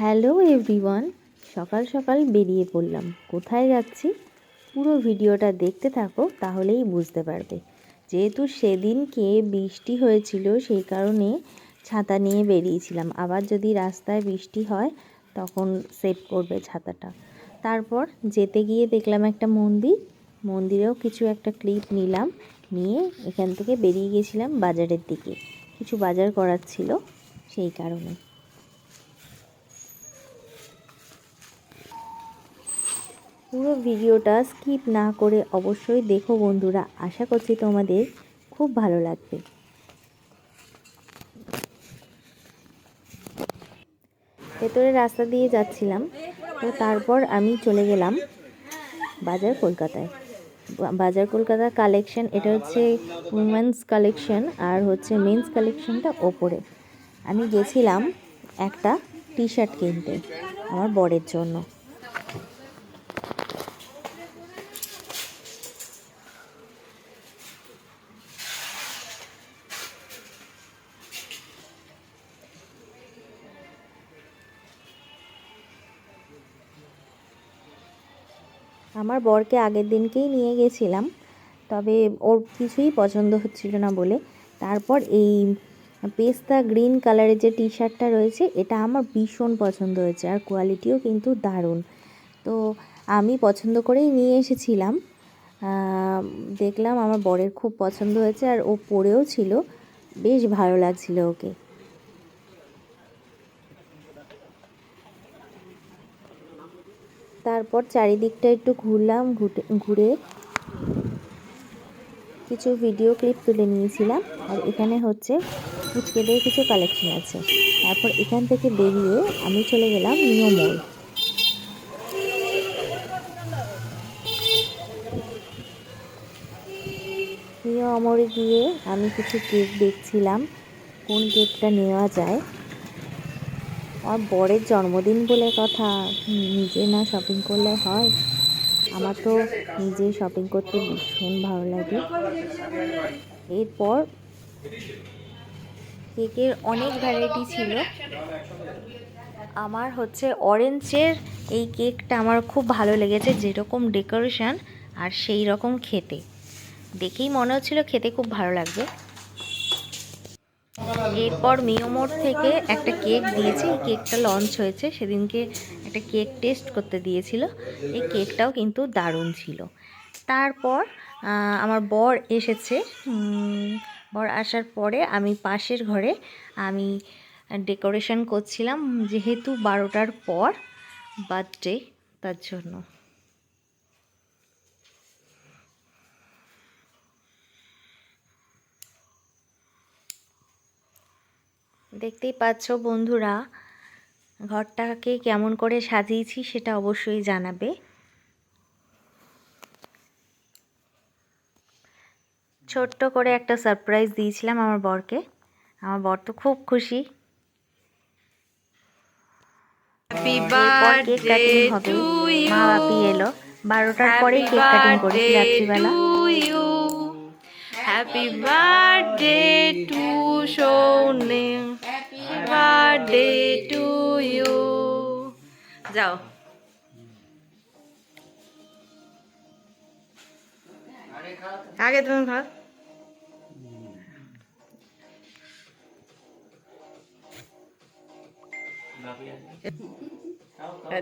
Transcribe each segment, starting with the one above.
Hello everyone, সকাল সকাল বেরিয়ে পড়লাম। কোথায় যাচ্ছি? পুরো ভিডিওটা দেখতে থাকো, তাহলেই বুঝতে পারবে। যেহেতু সেদিনকে বৃষ্টি হয়েছিল, সেই কারণে ছাতা নিয়ে বেরিয়েছিলাম। আবার যদি রাস্তায় বৃষ্টি হয়, তখন সেভ করবে ছাতাটা। তারপর যেতে গিয়ে দেখলাম একটা মন্দির। মন্দিরেও কিছু একটা ক্লিপ নিলাম, নিয়ে এখান থেকে বেরিয়ে গেছিলাম বাজারের দিকে। কিছু বাজার করার ছিল সেই কারণে। পুরো ভিডিওটা স্কিপ না করে অবশ্যই দেখো বন্ধুরা। আশা করছি তোমাদের খুব ভালো লাগবে। ভেতরে রাস্তা দিয়ে যাচ্ছিলাম, তো তারপর আমি চলে গেলাম বাজার কলকাতায়। বাজার কলকাতা কালেকশন এটা হচ্ছে উমেন্স কালেকশন আর হচ্ছে মেন্স কালেকশনটা ওপরে। আমি গেছিলাম একটা টি শার্ট কিনতে, আমার বরের জন্য। আমার বরকে আগের দিনকেই নিয়ে গেছিলাম, তবে ওর কিছুই পছন্দ হচ্ছিল না বলে। তারপর এই পেস্তা গ্রিন কালারের যে টি শার্টটা রয়েছে, এটা আমার ভীষণ পছন্দ হয়েছে আর কোয়ালিটিও কিন্তু দারুণ। তো আমি পছন্দ করেই নিয়ে এসেছিলাম। দেখলাম আমার বরের খুব পছন্দ হয়েছে আর ও পরেও ছিল। বেশ ভালো লাগছিল ওকে। তারপর চারিদিকটা একটু ঘুরলাম ঘুরে কিছু ভিডিও ক্লিপ তুলে নিয়েছিলাম। আর এখানে হচ্ছে ফুচকেদের কিছু কালেকশন আছে। তারপর এখান থেকে বেরিয়ে আমি চলে গেলাম নিয়মোল নিউ আমরে গিয়ে আমি কিছু কেক দেখছিলাম, কোন কেকটা নেওয়া যায়। আমার বরের জন্মদিন বলে কথা, নিজে না শপিং করলে হয়? আমার তো নিজে শপিং করতে ভীষণ ভালো লাগে। এরপর কেকের অনেক ভ্যারাইটি ছিল। আমার হচ্ছে অরেঞ্জের এই কেকটা আমার খুব ভালো লেগেছে, যেরকম ডেকোরেশন আর সেই রকম খেতে। দেখেই মনে হচ্ছিল খেতে খুব ভালো লাগবে। এরপর মিওমোর থেকে একটা কেক দিয়েছে। এই কেকটা লঞ্চ হয়েছে। সেদিনকে একটা কেক টেস্ট করতে দিয়েছিল। এই কেকটাও কিন্তু দারুণ ছিল। তারপর আমার বর এসেছে। বর আসার পরে আমি পাশের ঘরে আমি ডেকোরেশন করছিলাম যেহেতু বারোটার পর বার্থডে তার জন্য। দেখতেই পাচ্ছ বন্ধুরা ঘরটাকে কেমন করে সাজিয়েছি সেটা অবশ্যই জানাবে। ছোট্ট করে একটা সারপ্রাইজ দিয়েছিলাম আমার বরকে। আমার বর তো খুব খুশি। কেক কাটিং হবে। মা বাপি এলো। বারোটার Happy কেক কাটিং করেছি রাত্রিবেলা. Happy birthday to Shone. Birthday to you. যাও। আগে তুমি খাও।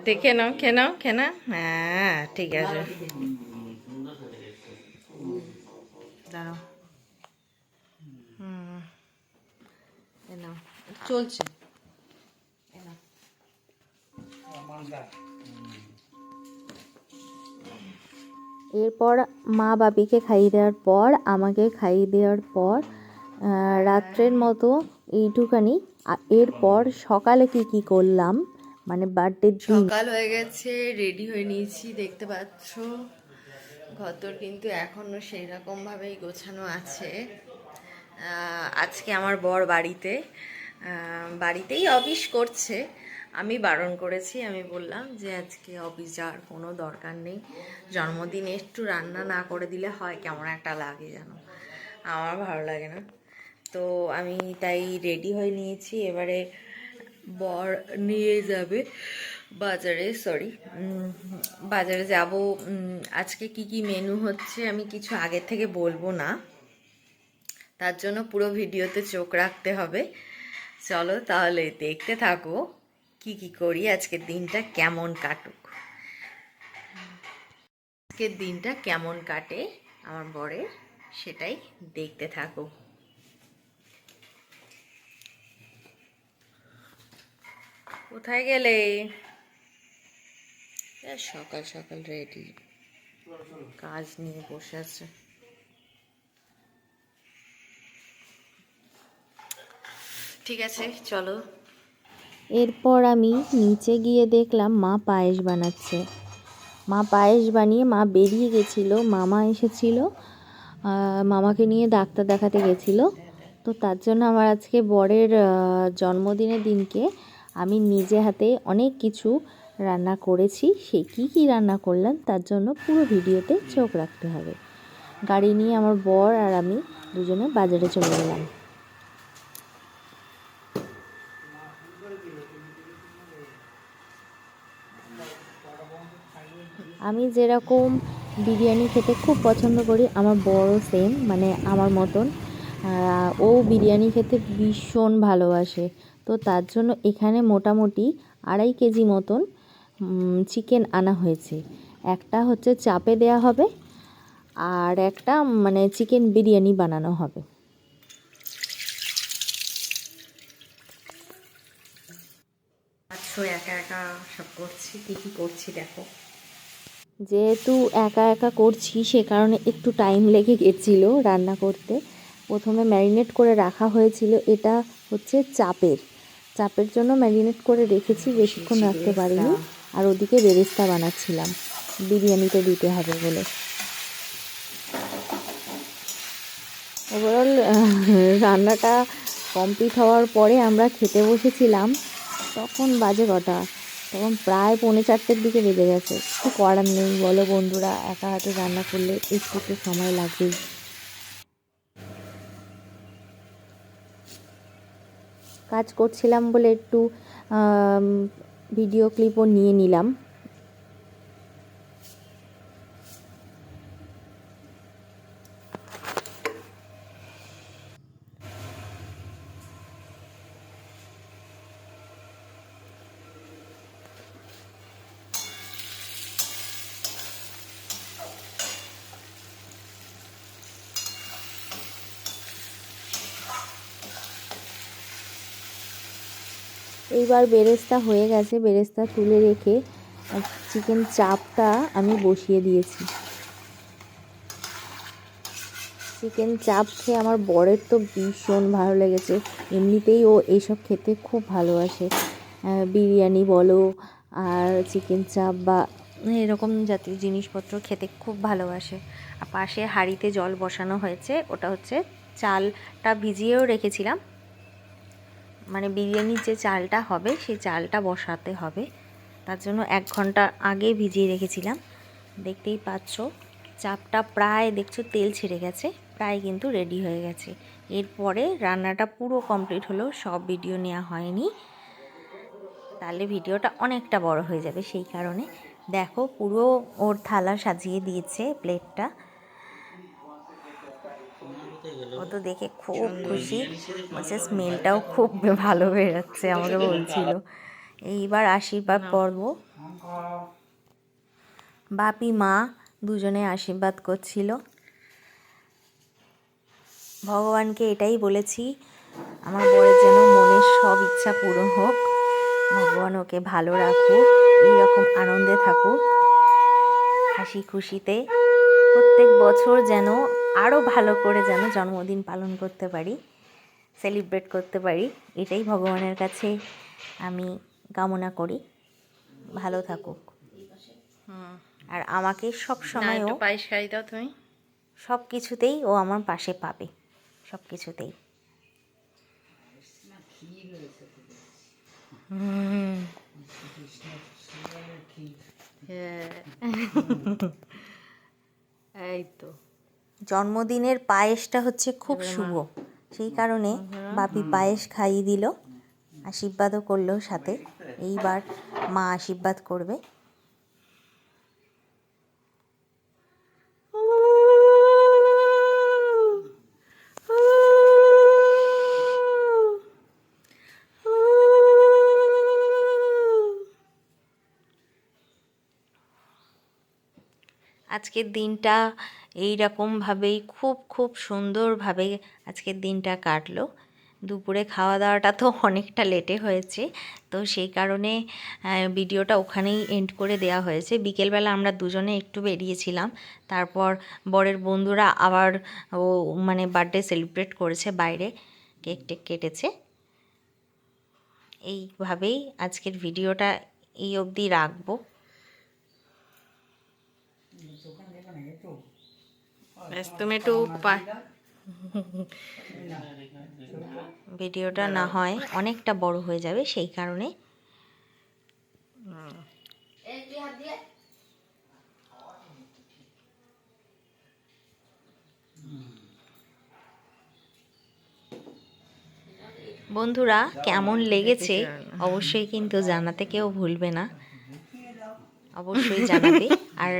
দেখে নাও, খেয়ে নাও খেয়ে নাও হ্যাঁ ঠিক আছে। দাঁড়াও। হুম নাও। চলছে। এরপর মা বাপিকে খাইয়ে দেওয়ার পর আমাকে খাইয়ে দেওয়ার পর আহ, রাত্রের মতো এইটুখানি। এরপর সকালে কি কি করলাম? মানে বার্থডে সকাল হয়ে গেছে রেডি হয়ে নিয়েছি দেখতে পাচ্ছ। ঘরদোর কিন্তু এখনও সেই রকম ভাবেই গোছানো আছে। আহ, আজকে আমার বর বাড়িতে। আহ, বাড়িতেই অফিস করছে। আমি বারণ করেছি, আমি বললাম যে আজকে অফিস যাওয়ার কোনো দরকার নেই। জন্মদিনে একটু রান্না না করে দিলে হয়, কেমন একটা লাগে যেন। আমার ভালো লাগে না। তো আমি তাই রেডি হয়ে নিয়েছি। এবারে বর নিয়ে যাবে বাজারে সরি বাজারে যাব। আজকে কি কি মেনু হচ্ছে আমি কিছু আগে থেকে বলব না। তার জন্য পুরো ভিডিওতে চোখ রাখতে হবে। চলো তাহলে দেখতে থাকো কি কি করি। আজকের দিনটা কেমন কাটুক। আজকের দিনটা কেমন কাটে আমার বরের সেটাই দেখতে থাকো। কোথায় গেলে? সকাল সকাল রেডি কাজ নিয়ে বসে আছে। ঠিক আছে, চলো। এরপর আমি নিচে গিয়ে দেখলাম মা পায়েস বানাচ্ছে। মা পায়েস বানিয়ে মা বেরিয়ে গেছিল, মামা এসেছিল মামাকে নিয়ে ডাক্তার দেখাতে গেছিল। তো তার জন্য আমার আজকে বরের জন্মদিনের দিনকে আমি নিজে হাতে অনেক কিছু রান্না করেছি। সে কী কী রান্না করলাম তার জন্য পুরো ভিডিওতে চোখ রাখতে হবে। গাড়ি নিয়ে আমার বর আর আমি দুজনে বাজারে চলে গেলাম। আমি যেরকম বিরিয়ানি খেতে খুব পছন্দ করি, আমার বড় সেম মানে আমার মতন। ও বিরিয়ানি খেতে ভীষণ ভালোবাসে। তো তার জন্য এখানে মোটামুটি আড়াই কেজি মতন চিকেন আনা হয়েছে। একটা হচ্ছে চাপে দেয়া হবে, আর একটা মানে চিকেন বিরিয়ানি বানানো হবে। আচ্ছা একা একা সব করছি, কি কি করছি দেখো। যেহেতু একা একা করছি সে কারণে একটু টাইম লেগে গেছিল রান্না করতে। প্রথমে ম্যারিনেট করে রাখা হয়েছিল এটা হচ্ছে চাপের। চাপের জন্য ম্যারিনেট করে রেখেছি বেশিক্ষণ রাখতে পারিনি। আর ওদিকে বেরেস্তা বানাচ্ছিলাম বিরিয়ানিতে দিতে হবে বলে। ওভারঅল রান্নাটা কমপ্লিট হওয়ার পরে আমরা খেতে বসেছিলাম তখন বাজে কটা? তখন প্রায় পৌনে চারটের দিকে বেজে গেছে। কিছু করার নেই, বলো বন্ধুরা, একা হাতে রান্না করলে একটু তো সময় লাগবেই। কাজ করছিলাম বলে একটু ভিডিও ক্লিপও নিয়ে নিলাম। এইবার বেরেস্তা হয়ে গেছে। বেরেস্তা তুলে রেখে চিকেন চাপটা আমি বসিয়ে দিয়েছি। চিকেন চাপ খেয়ে আমার বরের তো ভীষণ ভালো লেগেছে। এমনিতেই ও এইসব খেতে খুব ভালোবাসে। বিরিয়ানি বলো আর চিকেন চাপ বা এরকম জাতীয় জিনিসপত্র খেতে খুব ভালোবাসে। আর পাশে হাঁড়িতে জল বসানো হয়েছে। ওটা হচ্ছে চালটা ভিজিয়েও রেখেছিলাম। মানে বিরিয়ানির যে চালটা হবে সেই চালটা বসাতে হবে। তার জন্য এক ঘণ্টা আগে ভিজিয়ে রেখেছিলাম। দেখতেই পাচ্ছ, চাপটা প্রায়, দেখছ তেল ছেড়ে গেছে, প্রায় কিন্তু রেডি হয়ে গেছে। এরপরে রান্নাটা পুরো কমপ্লিট হলো, সব ভিডিও নেওয়া হয়নি। তাহলে ভিডিওটা অনেকটা বড় হয়ে যাবে সেই কারণে। দেখো পুরো ওর থালা সাজিয়ে দিয়েছে প্লেটটা ও তো দেখে খুব খুশি। বলছে স্মেলটাও খুব ভালো বেরোচ্ছে আমাকে বলছিল। এইবার আশীর্বাদ পর্ব। বাপি, মা দুজনে আশীর্বাদ করছিল। ভগবানকে এটাই বলেছি, আমার বরের যেন মনের সব ইচ্ছা পূরণ হোক। ভগবান ওকে ভালো রাখুক, এইরকম আনন্দে থাকুক। হাসি খুশিতে প্রত্যেক বছর যেন আরও ভালো করে যেন জন্মদিন পালন করতে পারি সেলিব্রেট করতে পারি এটাই ভগবানের কাছে আমি কামনা করি। ভালো থাকুক। হুম আর আমাকে সব না সময় পায়েস খাই দাও তুমি। সব কিছুতেই ও আমার পাশে পাবে সব কিছুতেই। হ্যাঁ। এই তো। জন্মদিনের পায়েসটা হচ্ছে খুব শুভ। সেই কারণে বাপি পায়েস খাইয়ে দিল আশীর্বাদও করল সাথে। এইবার মা আশীর্বাদ করবে। আজকের দিনটা এই রকমভাবেই খুব খুব সুন্দরভাবে আজকের দিনটা কাটলো। দুপুরে খাওয়া দাওয়াটা তো অনেকটা লেটে হয়েছে, তো সেই কারণে ভিডিওটা ওখানেই এন্ড করে দেওয়া হয়েছে। বিকেলবেলা আমরা দুজনে একটু বেরিয়েছিলাম, তারপর বরের বন্ধুরা আবার ও মানে বার্থডে সেলিব্রেট করেছে বাইরে, কেক টেক কেটেছে। এইভাবেই আজকের ভিডিওটা এই অবধি রাখব। ব্যাস তুমি একটু ভিডিওটা না হয় অনেকটা বড় হয়ে যাবে সেই কারণে। বন্ধুরা কেমন লেগেছে? অবশ্যই কিন্তু জানাতে কেউ ভুলবে না। অবশ্যই জানাবে। আর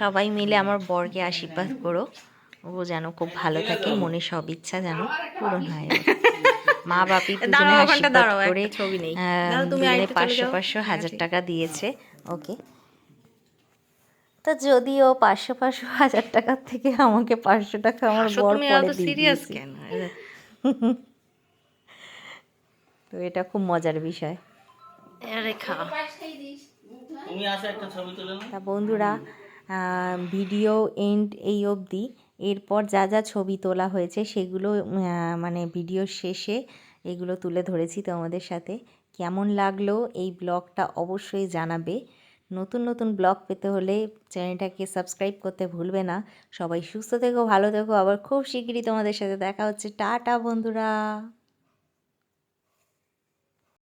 সবাই মিলে আমার বরকে আশীর্বাদ করো ও যেন খুব ভালো থাকে মনে সব ইচ্ছা যেন পূরণ হয়। মা বাপি দুজনে আশীর্বাদ করে ছবি নেই। তুমি দুজনে পাঁচশো পাঁচশো হ্যাঁ, হাজার টাকা দিয়েছে। ওকে। তো যদিও পাঁচশো পাঁচশো হাজার টাকার থেকে আমাকে পাঁচশো টাকা আমার বর পরে সিরিয়াস কেন? তো এটা খুব মজার বিষয়। আরে তা বন্ধুরা ভিডিও এন্ড এই অবধি। এরপর যা যা ছবি তোলা হয়েছে, সেগুলো মানে ভিডিও শেষে এগুলো তুলে ধরেছি তোমাদের সাথে। কেমন লাগল এই ব্লগটা অবশ্যই জানাবে। নতুন নতুন ব্লগ পেতে হলে চ্যানেলটাকে সাবস্ক্রাইব করতে ভুলবে না। সবাই সুস্থ থেকো, ভালো থেকো। আবার খুব শিগগিরই তোমাদের সাথে দেখা হচ্ছে। টাটা, বন্ধুরা।